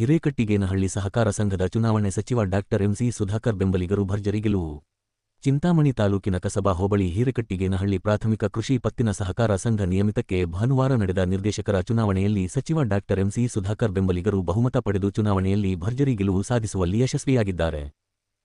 ಹಿರೇಕಟ್ಟಿಗೇನಹಳ್ಳಿ ಸಹಕಾರ ಸಂಘದ ಚುನಾವಣೆ ಸಚಿವ ಡಾಕ್ಟರ್ ಎಂಸಿ ಸುಧಾಕರ್ ಬೆಂಬಲಿಗರು ಭರ್ಜರಿ ಗೆಲುವು. ಚಿಂತಾಮಣಿ ತಾಲೂಕಿನ ಕಸಬಾ ಹೋಬಳಿ ಹಿರೇಕಟ್ಟಿಗೇನಹಳ್ಳಿ ಪ್ರಾಥಮಿಕ ಕೃಷಿ ಪತ್ತಿನ ಸಹಕಾರ ಸಂಘ ನಿಯಮಿತಕ್ಕೆ ಭಾನುವಾರ ನಡೆದ ನಿರ್ದೇಶಕರ ಚುನಾವಣೆಯಲ್ಲಿ ಸಚಿವ ಡಾಕ್ಟರ್ ಎಂಸಿ ಸುಧಾಕರ್ ಬೆಂಬಲಿಗರು ಬಹುಮತ ಪಡೆದು ಚುನಾವಣೆಯಲ್ಲಿ ಭರ್ಜರಿ ಗೆಲುವು ಸಾಧಿಸುವಲ್ಲಿ ಯಶಸ್ವಿಯಾಗಿದ್ದಾರೆ.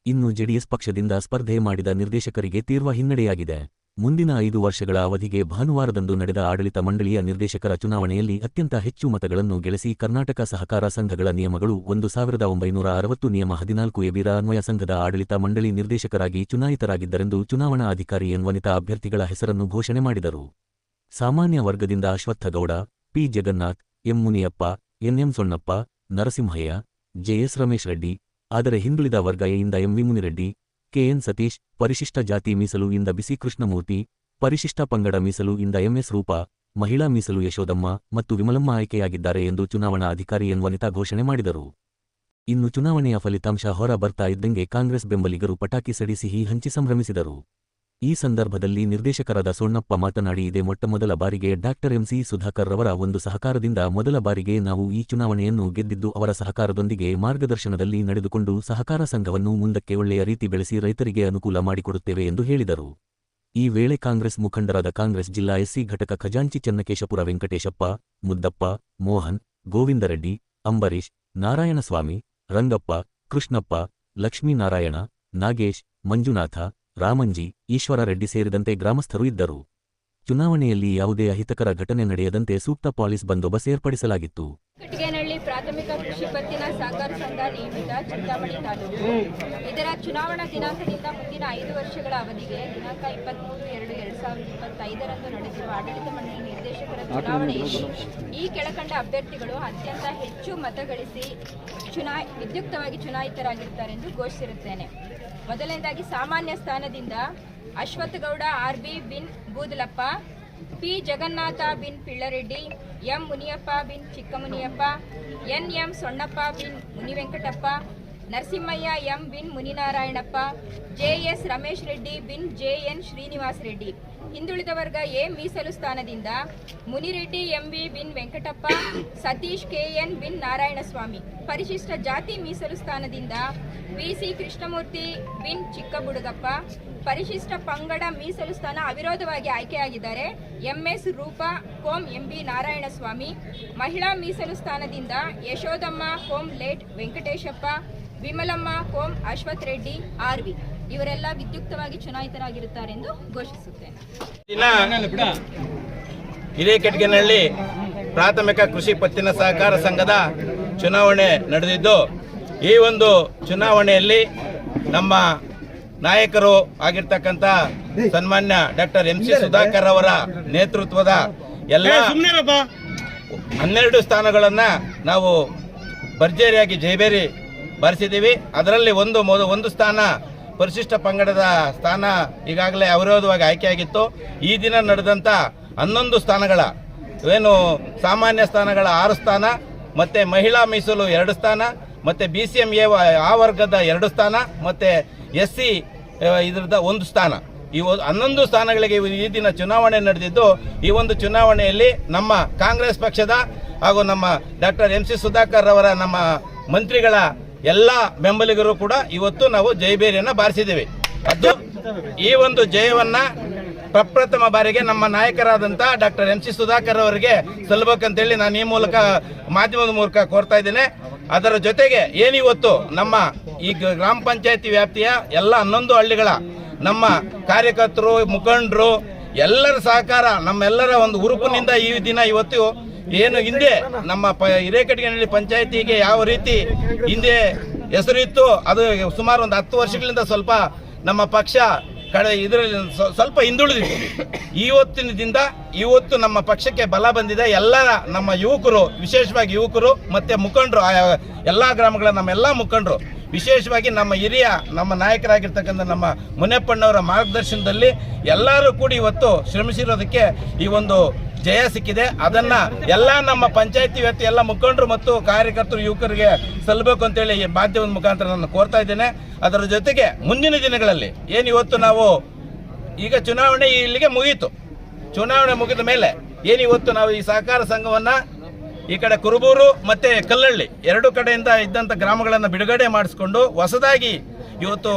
ಇನ್ನು ಜೆಡಿಎಸ್ ಪಕ್ಷದಿಂದ ಸ್ಪರ್ಧೆ ಮಾಡಿದ ನಿರ್ದೇಶಕರಿಗೆ ತೀರ್ವ ಹಿನ್ನಡೆಯಾಗಿದೆ. ಮುಂದಿನ ಐದು ವರ್ಷಗಳ ಅವಧಿಗೆ ಭಾನುವಾರದಂದು ನಡೆದ ಆಡಳಿತ ಮಂಡಳಿಯ ನಿರ್ದೇಶಕರ ಚುನಾವಣೆಯಲ್ಲಿ ಅತ್ಯಂತ ಹೆಚ್ಚು ಮತಗಳನ್ನು ಗೆಲ್ಲಿಸಿ ಕರ್ನಾಟಕ ಸಹಕಾರ ಸಂಘಗಳ ನಿಯಮಗಳು ಒಂದು ಸಾವಿರದ ಒಂಬೈನೂರ ಅರವತ್ತು ನಿಯಮ ಹದಿನಾಲ್ಕು ಎಬಿರ ಅನ್ವಯ ಸಂಘದ ಆಡಳಿತ ಮಂಡಳಿ ನಿರ್ದೇಶಕರಾಗಿ ಚುನಾಯಿತರಾಗಿದ್ದರೆಂದು ಚುನಾವಣಾ ಅಧಿಕಾರಿ ಎನ್ವನಿತಾ ಅಭ್ಯರ್ಥಿಗಳ ಹೆಸರನ್ನು ಘೋಷಣೆ ಮಾಡಿದರು. ಸಾಮಾನ್ಯ ವರ್ಗದಿಂದ Ashwathagowda, P. Jagannath, M. Muniyappa NM Sonnappa Narasimhaiah JS Ramesh Reddy, ಆದರೆ ಹಿಂದುಳಿದ ವರ್ಗ ಎಯಿಂದ M. V. Munireddy KN Satish, ಪರಿಶಿಷ್ಟ ಜಾತಿ ಮೀಸಲು ಇಂದ ಬಿಸಿ ಕೃಷ್ಣಮೂರ್ತಿ ಪರಿಶಿಷ್ಟ ಪಂಗಡ ಮೀಸಲು ಇಂದ ಎಂಎಸ್ ರೂಪಾ, ಮಹಿಳಾ ಮೀಸಲು ಯಶೋದಮ್ಮ ಮತ್ತು ವಿಮಲಮ್ಮ ಆಯ್ಕೆಯಾಗಿದ್ದಾರೆ ಎಂದು ಚುನಾವಣಾ ಅಧಿಕಾರಿ ಎನ್ ವನಿತಾ ಘೋಷಣೆ ಮಾಡಿದರು. ಇನ್ನು ಚುನಾವಣೆಯ ಫಲಿತಾಂಶ ಹೊರ ಬರ್ತಾ ಇದ್ದಂಗೆ ಕಾಂಗ್ರೆಸ್ ಬೆಂಬಲಿಗರು ಪಟಾಕಿ ಸಡಿಸಿ ಹಂಚಿ ಸಂಭ್ರಮಿಸಿದರು. ಈ ಸಂದರ್ಭದಲ್ಲಿ ನಿರ್ದೇಶಕರಾದ ಸೊಣ್ಣಪ್ಪ ಮಾತನಾಡಿ, ಇದೇ ಮೊಟ್ಟಮೊದಲ ಬಾರಿಗೆ ಡಾಕ್ಟರ್ ಎಂಸಿ ಸುಧಾಕರ್ ರವರ ಒಂದು ಸಹಕಾರದಿಂದ ಮೊದಲ ಬಾರಿಗೆ ನಾವು ಈ ಚುನಾವಣೆಯನ್ನು ಗೆದ್ದಿದ್ದು ಅವರ ಸಹಕಾರದೊಂದಿಗೆ ಮಾರ್ಗದರ್ಶನದಲ್ಲಿ ನಡೆದುಕೊಂಡು ಸಹಕಾರ ಸಂಘವನ್ನು ಮುಂದಕ್ಕೆ ಒಳ್ಳೆಯ ರೀತಿ ಬೆಳೆಸಿ ರೈತರಿಗೆ ಅನುಕೂಲ ಮಾಡಿಕೊಡುತ್ತೇವೆ ಎಂದು ಹೇಳಿದರು. ಈ ವೇಳೆ ಕಾಂಗ್ರೆಸ್ ಮುಖಂಡರಾದ ಕಾಂಗ್ರೆಸ್ ಜಿಲ್ಲಾ ಎಸ್ಸಿ ಘಟಕ ಖಜಾಂಚಿ ಚನ್ನಕೇಶಪುರ ವೆಂಕಟೇಶಪ್ಪ, ಮುದ್ದಪ್ಪ, ಮೋಹನ್, ಗೋವಿಂದರೆಡ್ಡಿ ಅಂಬರೀಶ್ ನಾರಾಯಣಸ್ವಾಮಿ, ರಂಗಪ್ಪ, ಕೃಷ್ಣಪ್ಪ, ಲಕ್ಷ್ಮೀನಾರಾಯಣ, ನಾಗೇಶ್, ಮಂಜುನಾಥ ರಾಮಂಜಿ, ಈಶ್ವರ ರೆಡ್ಡಿ ಸೇರಿದಂತೆ ಗ್ರಾಮಸ್ಥರು ಇದ್ದರು. ಚುನಾವಣೆಯಲ್ಲಿ ಯಾವುದೇ ಅಹಿತಕರ ಘಟನೆ ನಡೆಯದಂತೆ ಸೂಕ್ತ ಪಾಲಿಸ್ ಬಂದೋಬಸ್ತ್ ಏರ್ಪಡಿಸಲಾಗಿತ್ತು. ಕಟ್ಟಿಗೆನಹಳ್ಳಿ ಪ್ರಾಥಮಿಕ ಕೃಷಿ ಪತ್ತಿನ ಸಹಕಾರ ಸಂಘ ನಿಯಮಿತ ಚಿಂತಾಮಣಿ ತಾಲೂಕು. ಇದರ ಚುನಾವಣಾ ದಿನಾಂಕದಿಂದ ಮುಂದಿನ ಐದು ವರ್ಷಗಳ ಅವಧಿಗೆ ದಿನಾಂಕ ಇಪ್ಪತ್ಮೂರು ಎರಡು ಎರಡು ಸಾವಿರದ ಇಪ್ಪತ್ತೈದರಂದು ನಡೆದಿರುವ ಆಡಳಿತ ಮಂಡಳಿ ನಿರ್ದೇಶಕರ ಚುನಾವಣೆಯಲ್ಲಿ ಈ ಕೆಳಕಂಡ ಅಭ್ಯರ್ಥಿಗಳು ಅತ್ಯಂತ ಹೆಚ್ಚು ಮತಗಳಿಸಿ ಚುನಾ, ವಿದ್ಯುಕ್ತವಾಗಿ ಚುನಾಯಿತರಾಗಿರುತ್ತಾರೆಂದು ಘೋಷಿಸಿರುತ್ತೇನೆ. ಮೊದಲನೇದಾಗಿ ಸಾಮಾನ್ಯ ಸ್ಥಾನದಿಂದ ಅಶ್ವತ್ಥಗೌಡ, ಆರ್ ಬಿ ಬಿನ್ ಬೂದಲಪ್ಪ, ಪಿ. ಜಗನ್ನಾಥ ಬಿನ್ ಪಿಳ್ಳರೆಡ್ಡಿ, ಎಂ. ಮುನಿಯಪ್ಪ ಬಿನ್ ಚಿಕ್ಕಮುನಿಯಪ್ಪ, ಎನ್. ಎಂ. ಸೊಣ್ಣಪ್ಪ ಬಿನ್ ಮುನಿವೆಂಕಟಪ್ಪ, ನರಸಿಂಹಯ್ಯ, ಎಂ. ಬಿನ್ ಮುನಿನಾರಾಯಣಪ್ಪ, ಜೆ. ಎಸ್. ರಮೇಶ್ ರೆಡ್ಡಿ ಬಿನ್ ಜೆ. ಎನ್. ಶ್ರೀನಿವಾಸ್ ರೆಡ್ಡಿ. ಹಿಂದುಳಿದ ವರ್ಗ ಎ ಮೀಸಲು ಸ್ಥಾನದಿಂದ ಮುನಿರೆಡ್ಡಿ ಎಂ ವಿ ಬಿನ್ ವೆಂಕಟಪ್ಪ, ಸತೀಶ್ ಕೆ ಎನ್ ಬಿನ್ ನಾರಾಯಣಸ್ವಾಮಿ. ಪರಿಶಿಷ್ಟ ಜಾತಿ ಮೀಸಲು ಸ್ಥಾನದಿಂದ ಬಿಸಿ ಕೃಷ್ಣಮೂರ್ತಿ ಬಿನ್ ಚಿಕ್ಕಬುಡುಗಪ್ಪ. ಪರಿಶಿಷ್ಟ ಪಂಗಡ ಮೀಸಲು ಸ್ಥಾನ ಅವಿರೋಧವಾಗಿ ಆಯ್ಕೆಯಾಗಿದ್ದಾರೆ ಎಂಎಸ್ ರೂಪಾ, ಕೋಂ ಎಂಬಿ ನಾರಾಯಣಸ್ವಾಮಿ. ಮಹಿಳಾ ಮೀಸಲು ಸ್ಥಾನದಿಂದ ಯಶೋದಮ್ಮ, ಕೋಂ ಲೇಟ್ ವೆಂಕಟೇಶಪ್ಪ. ವಿಮಲಮ್ಮ, ಕೋಂ ಅಶ್ವಥ್ ರೆಡ್ಡಿ ಆರ್ವಿ ಇವರೆಲ್ಲ ವಿದ್ಯುಕ್ತವಾಗಿ ಚುನಾಯಿತರಾಗಿರುತ್ತಾರೆಂದು ಘೋಷಿಸುತ್ತೇನೆ. ದಿನ ಹಿರೇಕೆಟ್ಗೆನಹಳ್ಳಿ ಪ್ರಾಥಮಿಕ ಕೃಷಿ ಪತ್ತಿನ ಸಹಕಾರ ಸಂಘದ ಚುನಾವಣೆ ನಡೆದಿದ್ದು ಈ ಒಂದು ಚುನಾವಣೆಯಲ್ಲಿ ನಮ್ಮ ನಾಯಕರು ಆಗಿರ್ತಕ್ಕಂಥ ಸನ್ಮಾನ್ಯ ಡಾಕ್ಟರ್ ಎಂ ಸಿ ಸುಧಾಕರ್ ಅವರ ನೇತೃತ್ವದ ಎಲ್ಲ ಹನ್ನೆರಡು ಸ್ಥಾನಗಳನ್ನ ನಾವು ಭರ್ಜರಿಯಾಗಿ ಜೈಬೇರಿ ಬಾರಿಸಿದ್ದೀವಿ. ಅದರಲ್ಲಿ ಒಂದು ಮೊದ ಒಂದು ಸ್ಥಾನ ಪರಿಶಿಷ್ಟ ಪಂಗಡದ ಸ್ಥಾನ ಈಗಾಗಲೇ ಅವಿರೋಧವಾಗಿ ಆಯ್ಕೆಯಾಗಿತ್ತು. ಈ ದಿನ ನಡೆದಂಥ ಹನ್ನೊಂದು ಸ್ಥಾನಗಳ, ಏನು ಸಾಮಾನ್ಯ ಸ್ಥಾನಗಳ ಆರು ಸ್ಥಾನ, ಮತ್ತೆ ಮಹಿಳಾ ಮೀಸಲು ಎರಡು ಸ್ಥಾನ, ಮತ್ತೆ ಬಿ ಸಿ ಎಂ ಎ ಆ ವರ್ಗದ ಎರಡು ಸ್ಥಾನ, ಮತ್ತೆ ಎಸ್ ಸಿ ಇದ್ರದ ಒಂದು ಸ್ಥಾನ. ಈ ಹನ್ನೊಂದು ಸ್ಥಾನಗಳಿಗೆ ಈ ದಿನ ಚುನಾವಣೆ ನಡೆದಿದ್ದು, ಈ ಒಂದು ಚುನಾವಣೆಯಲ್ಲಿ ನಮ್ಮ ಕಾಂಗ್ರೆಸ್ ಪಕ್ಷದ ಹಾಗೂ ನಮ್ಮ ಡಾಕ್ಟರ್ ಎಂ ಸಿ ಸುಧಾಕರ್ ಅವರ ನಮ್ಮ ಮಂತ್ರಿಗಳ ಎಲ್ಲ ಬೆಂಬಲಿಗರು ಕೂಡ ಇವತ್ತು ನಾವು ಜಯಬೇರಿಯನ್ನ ಬಾರಿಸಿದ್ದೇವೆ. ಅದು ಈ ಒಂದು ಜಯವನ್ನ ಪ್ರಪ್ರಥಮ ಬಾರಿಗೆ ನಮ್ಮ ನಾಯಕರಾದಂತ ಡಾಕ್ಟರ್ ಎಂ ಸಿ ಸುಧಾಕರ್ ಅವರಿಗೆ ಸಲ್ಲಬೇಕಂತೇಳಿ ನಾನು ಈ ಮೂಲಕ ಮಾಧ್ಯಮದ ಮೂಲಕ ಕೋರ್ತಾ ಇದ್ದೇನೆ. ಅದರ ಜೊತೆಗೆ ಏನಿವತ್ತು ನಮ್ಮ ಈ ಗ್ರಾಮ ಪಂಚಾಯತಿ ವ್ಯಾಪ್ತಿಯ ಎಲ್ಲ ಹನ್ನೊಂದು ಹಳ್ಳಿಗಳ ನಮ್ಮ ಕಾರ್ಯಕರ್ತರು, ಮುಖಂಡರು ಎಲ್ಲರ ಸಹಕಾರ ನಮ್ಮೆಲ್ಲರ ಒಂದು ಹುರುಪಿನಿಂದ ಈ ದಿನ ಇವತ್ತು ಏನು ಹಿಂದೆ ನಮ್ಮ ಪ ಪಂಚಾಯತಿಗೆ ಯಾವ ರೀತಿ ಹಿಂದೆ ಹೆಸರು ಇತ್ತು ಅದು ಸುಮಾರು ಒಂದು ಹತ್ತು ವರ್ಷಗಳಿಂದ ಸ್ವಲ್ಪ ನಮ್ಮ ಪಕ್ಷ ಕಡೆ ಇದರಲ್ಲಿ ಸ್ವ- ಸ್ವಲ್ಪ ಹಿಂದುಳಿದಿತ್ತು. ಇವತ್ತಿನದಿಂದ ಇವತ್ತು ನಮ್ಮ ಪಕ್ಷಕ್ಕೆ ಬಲ ಬಂದಿದೆ. ಎಲ್ಲ ನಮ್ಮ ಯುವಕರು, ವಿಶೇಷವಾಗಿ ಯುವಕರು ಮತ್ತೆ ಮುಖಂಡರು ಎಲ್ಲ ಗ್ರಾಮಗಳ ನಮ್ಮ ಎಲ್ಲ ಮುಖಂಡರು, ವಿಶೇಷವಾಗಿ ನಮ್ಮ ಹಿರಿಯ, ನಮ್ಮ ನಾಯಕರಾಗಿರ್ತಕ್ಕಂಥ ನಮ್ಮ ಮುನಿಯಪ್ಪಣ್ಣವರ ಮಾರ್ಗದರ್ಶನದಲ್ಲಿ ಎಲ್ಲರೂ ಕೂಡ ಇವತ್ತು ಶ್ರಮಿಸಿರೋದಕ್ಕೆ ಈ ಒಂದು ಜಯ ಸಿಕ್ಕಿದೆ. ಅದನ್ನ ಎಲ್ಲ ನಮ್ಮ ಪಂಚಾಯತಿ ವ್ಯಕ್ತಿ ಎಲ್ಲ ಮುಖಂಡರು ಮತ್ತು ಕಾರ್ಯಕರ್ತರು, ಯುವಕರಿಗೆ ಸಲ್ಲಬೇಕು ಅಂತೇಳಿ ಈ ಮಾಧ್ಯಮದ ಮುಖಾಂತರ ನಾನು ಕೋರ್ತಾ ಇದ್ದೇನೆ. ಅದರ ಜೊತೆಗೆ ಮುಂದಿನ ದಿನಗಳಲ್ಲಿ ಏನು ಇವತ್ತು ನಾವು ಈಗ ಚುನಾವಣೆ ಇಲ್ಲಿಗೆ ಮುಗಿಯಿತು ಚುನಾವಣೆ ಮುಗಿದ ಮೇಲೆ ಏನು ಇವತ್ತು ನಾವು ಈ ಸಹಕಾರ ಸಂಘವನ್ನ ಈ ಕಡೆ ಕುರುಬೂರು ಮತ್ತೆ ಕಲ್ಲಳ್ಳಿ ಎರಡು ಕಡೆಯಿಂದ ಇದ್ದಂಥ ಗ್ರಾಮಗಳನ್ನು ಬಿಡುಗಡೆ ಮಾಡಿಸಿಕೊಂಡು ಹೊಸದಾಗಿ ಇವತ್ತು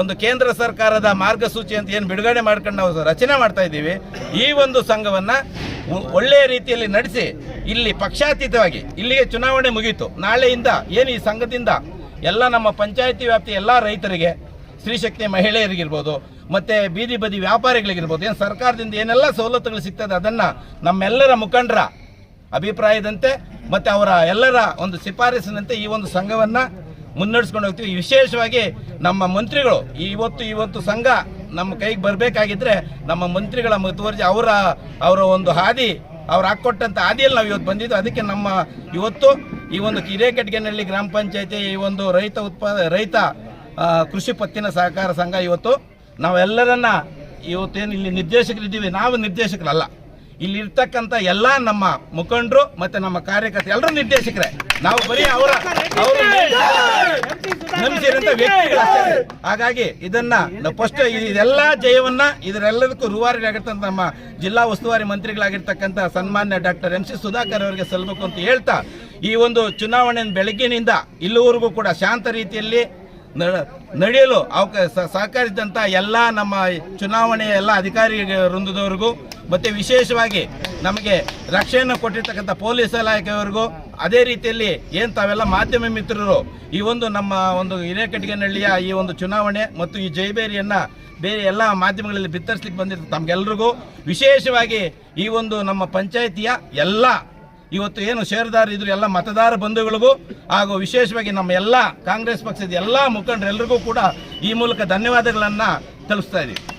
ಒಂದು ಕೇಂದ್ರ ಸರ್ಕಾರದ ಮಾರ್ಗಸೂಚಿ ಅಂತ ಏನು ಬಿಡುಗಡೆ ಮಾಡ್ಕೊಂಡು ನಾವು ರಚನೆ ಮಾಡ್ತಾ ಇದ್ದೀವಿ, ಈ ಒಂದು ಸಂಘವನ್ನ ಒಳ್ಳೆಯ ರೀತಿಯಲ್ಲಿ ನಡೆಸಿ, ಇಲ್ಲಿ ಪಕ್ಷಾತೀತವಾಗಿ ಇಲ್ಲಿಗೆ ಚುನಾವಣೆ ಮುಗೀತು. ನಾಳೆಯಿಂದ ಏನು ಈ ಸಂಘದಿಂದ ಎಲ್ಲ ನಮ್ಮ ಪಂಚಾಯತಿ ವ್ಯಾಪ್ತಿ ಎಲ್ಲ ರೈತರಿಗೆ ಸ್ತ್ರೀಶಕ್ತಿ ಮಹಿಳೆಯರಿಗಿರ್ಬೋದು, ಮತ್ತೆ ಬೀದಿ ಬದಿ ವ್ಯಾಪಾರಿಗಳಿಗಿರ್ಬೋದು, ಏನು ಸರ್ಕಾರದಿಂದ ಏನೆಲ್ಲ ಸವಲತ್ತುಗಳು ಸಿಗ್ತದೆ ಅದನ್ನು ನಮ್ಮೆಲ್ಲರ ಮುಖಂಡರ ಅಭಿಪ್ರಾಯದಂತೆ, ಮತ್ತು ಅವರ ಎಲ್ಲರ ಒಂದು ಶಿಫಾರಸಿನಂತೆ ಈ ಒಂದು ಸಂಘವನ್ನ ಮುನ್ನಡೆಸ್ಕೊಂಡು ಹೋಗ್ತೀವಿ. ವಿಶೇಷವಾಗಿ ನಮ್ಮ ಮಂತ್ರಿಗಳು ಇವತ್ತು ಇವತ್ತು ಸಂಘ ನಮ್ಮ ಕೈಗೆ ಬರಬೇಕಾಗಿದ್ರೆ ನಮ್ಮ ಮಂತ್ರಿಗಳ ಮುತುವರ್ಜಿ ಅವರ ಅವರ ಒಂದು ಹಾದಿ, ಅವ್ರು ಹಾಕ್ಕೊಟ್ಟಂಥ ಹಾದಿಯಲ್ಲಿ ನಾವು ಇವತ್ತು ಬಂದಿದ್ದು. ಅದಕ್ಕೆ ನಮ್ಮ ಇವತ್ತು ಈ ಒಂದು ಹಿರೇಕಟ್ಗೆನಹಳ್ಳಿ ಗ್ರಾಮ ಪಂಚಾಯತಿ, ಈ ಒಂದು ರೈತ ಉತ್ಪಾದ ರೈತ ಕೃಷಿ ಪತ್ತಿನ ಸಹಕಾರ ಸಂಘ ಇವತ್ತು. ನಾವೆಲ್ಲರನ್ನ ಇವತ್ತೇನು ಇಲ್ಲಿ ನಿರ್ದೇಶಕರಿದ್ದೀವಿ. ನಾವು ನಿರ್ದೇಶಕರಲ್ಲ. ಇಲ್ಲಿ ಇರ್ತಕ್ಕಂಥ ಎಲ್ಲ ನಮ್ಮ ಮುಖಂಡರು ಮತ್ತೆ ನಮ್ಮ ಕಾರ್ಯಕರ್ತರು ಎಲ್ಲರೂ ನಿರ್ದೇಶಕರೇ. ನಾವು ಬರೀ ಅವರ ವ್ಯಕ್ತಿಗಳಷ್ಟೇ. ಹಾಗಾಗಿ ಇದನ್ನ ಫಸ್ಟ್ ಇದೆಲ್ಲ ಜಯವನ್ನ ಇದರೆಲ್ಲದಕ್ಕೂ ರೂವಾರಿ ಆಗಿರ್ತಂತ ನಮ್ಮ ಜಿಲ್ಲಾ ಉಸ್ತುವಾರಿ ಮಂತ್ರಿಗಳಾಗಿರ್ತಕ್ಕಂಥ ಸನ್ಮಾನ್ಯ ಡಾಕ್ಟರ್ ಎಂ ಸಿ ಸುಧಾಕರ್ ಅವರಿಗೆ ಸಲ್ಲಬೇಕು ಅಂತ ಹೇಳ್ತಾ ಈ ಒಂದು ಚುನಾವಣೆ ಬೆಳಗ್ಗಿನಿಂದ ಇಲ್ಲಿವರೆಗೂ ಕೂಡ ಶಾಂತ ರೀತಿಯಲ್ಲಿ ನಡೆಯಲು ಅವಕ ಸ- ಸಹಕರಿಸಿದಂಥ ಎಲ್ಲ ನಮ್ಮ ಚುನಾವಣೆಯ ಎಲ್ಲ ಅಧಿಕಾರಿ ವೃಂದದವರಿಗೂ ಮತ್ತೆ ವಿಶೇಷವಾಗಿ ನಮಗೆ ರಕ್ಷಣೆ ಕೊಟ್ಟಿರ್ತಕ್ಕಂಥ ಪೊಲೀಸ್ ಇಲಾಖೆಯವರಿಗೂ ಅದೇ ರೀತಿಯಲ್ಲಿ ಏನು ತಾವೆಲ್ಲ ಮಾಧ್ಯಮ ಮಿತ್ರರು, ಈ ಒಂದು ನಮ್ಮ ಒಂದು ಹಿರೇಕಟ್ಟಿಗೆನಹಳ್ಳಿಯ ಈ ಒಂದು ಚುನಾವಣೆ ಮತ್ತು ಈ ಜೈಬೇರಿಯನ್ನ ಬೇರೆ ಎಲ್ಲ ಮಾಧ್ಯಮಗಳಲ್ಲಿ ಬಿತ್ತರಿಸ್ಲಿಕ್ಕೆ ಬಂದಿರ್ತ ತಮಗೆಲ್ರಿಗೂ. ವಿಶೇಷವಾಗಿ ಈ ಒಂದು ನಮ್ಮ ಪಂಚಾಯಿತಿಯ ಎಲ್ಲ, ಇವತ್ತು ಏನು ಷೇರುದಾರ ಇದ್ರು ಎಲ್ಲ ಮತದಾರ ಬಂಧುಗಳಿಗೂ ಹಾಗೂ ವಿಶೇಷವಾಗಿ ನಮ್ಮ ಎಲ್ಲ ಕಾಂಗ್ರೆಸ್ ಪಕ್ಷದ ಎಲ್ಲ ಮುಖಂಡರೆಲ್ಲರಿಗೂ ಕೂಡ ಈ ಮೂಲಕ ಧನ್ಯವಾದಗಳನ್ನ ತಲುಪಿಸ್ತಾ ಇದ್ದೀವಿ